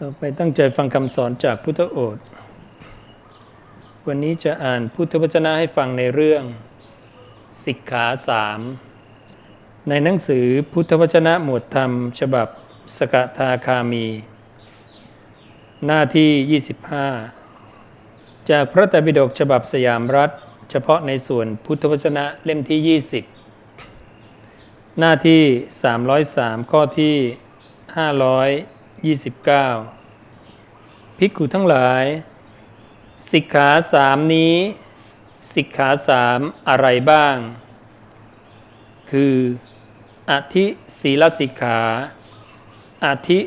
ต่อไปตั้งใจฟังคำสอนจากพุทธโอษฐ์วันนี้จะอ่านพุทธวจนะให้ฟังในเรื่องสิกขาสามในหนังสือพุทธวจนะหมวดธรรม ฉบับสกทาคามี หน้าที่ 25 จากพระไตรปิฎกฉบับสยามรัฐ เฉพาะในส่วนพุทธวจนะเล่มที่ 20 หน้าที่ 303 ข้อที่ 29ภิกขุทั้งหลาย สิกขาสามนี้ สิกขาสามอะไรบ้าง คืออธิศีลสิกขาอธิ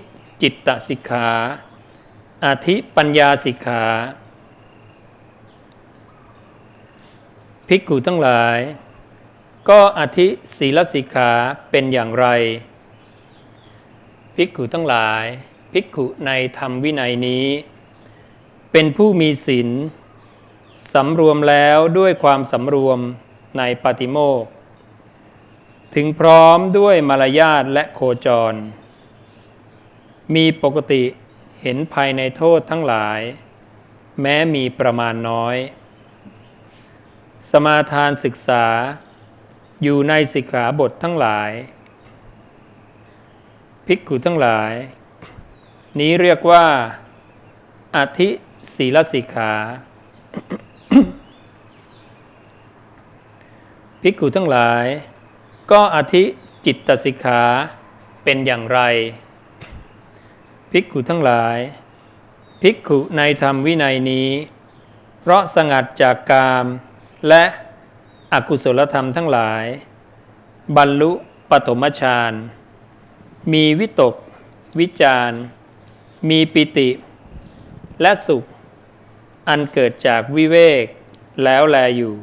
จิตตสิกขาอธิปัญญาสิกขา ภิกขุทั้งหลาย ก็อธิศีลสิกขาเป็นอย่างไร ภิกขุทั้งหลาย ภิกขุในธรรมวินัยนี้ เป็นผู้มีศีลสำรวมแล้วด้วยความสำรวมในปาติโมกถึงพร้อมด้วยมารยาทและโคจร มีปกติเห็นภายในโทษทั้งหลาย แม้มีประมาณน้อย สมาทานศึกษาอยู่ในสิกขาบททั้งหลาย ภิกขุทั้งหลาย นี้เรียกว่าอธิศีลสิกขาภิกขุทั้งหลาย ก็อธิจิตตสิกขาเป็นอย่างไร ภิกขุทั้งหลาย ภิกขุในธรรมวินัยนี้ เพราะสงัดจากกามและอกุศลธรรมทั้งหลาย บรรลุปฐมฌาน มีวิตก วิจารมีปิติ และสุข อันเกิดจากวิเวก แล้วแลอยู่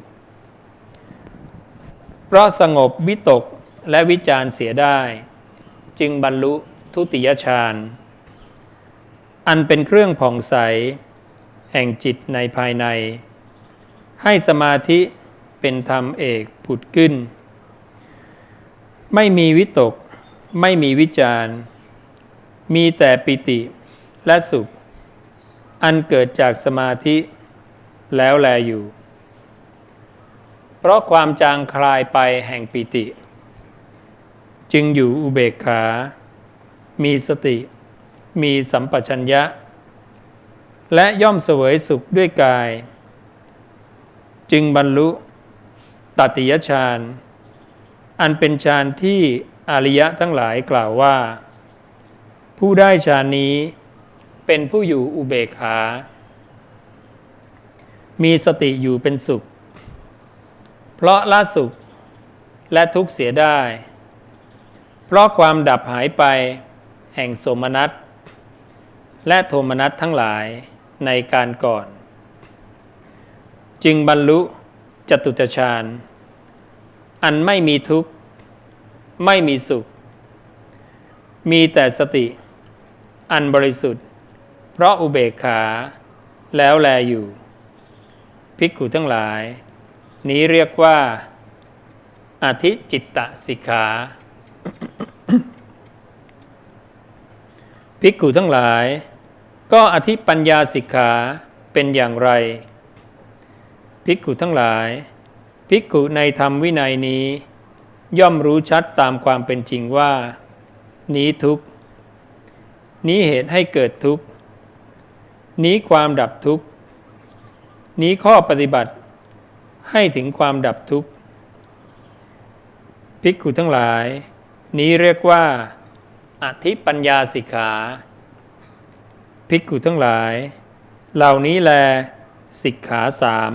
เพราะสงบวิตกและวิจารเสียได้ จึงบรรลุทุติยฌานอันเป็นเครื่องผ่องใส แห่งจิตในภายใน ให้สมาธิเป็นธรรมเอกผุดขึ้น ไม่มีวิตก ไม่มีวิจารมีแต่ปิติและสุข อันเกิดจากสมาธิแล้วแลอยู่ เพราะความจางคลายไปแห่งปิติ จึงอยู่อุเบกขา มีสติ มีสัมปชัญญะ และย่อมเสวยสุขด้วยกาย จึงบรรลุตติยฌานอันเป็นฌานที่ อริยะทั้งหลายกล่าวว่า ผู้ได้ฌานนี้เป็นผู้อยู่อุเบกขา มีสติอยู่เป็นสุข เพราะละสุขและทุกข์เสียได้ เพราะความดับหายไปแห่งโสมนัสและโทมนัสทั้งหลายในการก่อน จึงบรรลุจตุตฌานอันไม่มีทุกข์ ไม่มีสุข มีแต่สติ อันบริสุทธิ์ เพราะอุเบกขา แล้วแลอยู่ภิกขุทั้งหลาย นี้เรียกว่าอธิจิตตสิกขาภิกขุทั้งหลาย ก็อธิปัญญาสิกขาเป็นอย่างไร ภิกขุทั้งหลาย ภิกขุในธรรมวินัยนี้ ย่อมรู้ชัดตามความเป็นจริงว่า นี้ทุกข์นี้เหตุให้เกิดทุกข์นี้ความดับทุกข์นี้ข้อปฏิบัติให้ถึงความดับทุกข์ภิกขุทั้งหลาย นี้เรียกว่า อธิปัญญาสิกขา ภิกขุทั้งหลาย เหล่านี้แลสิกขาสาม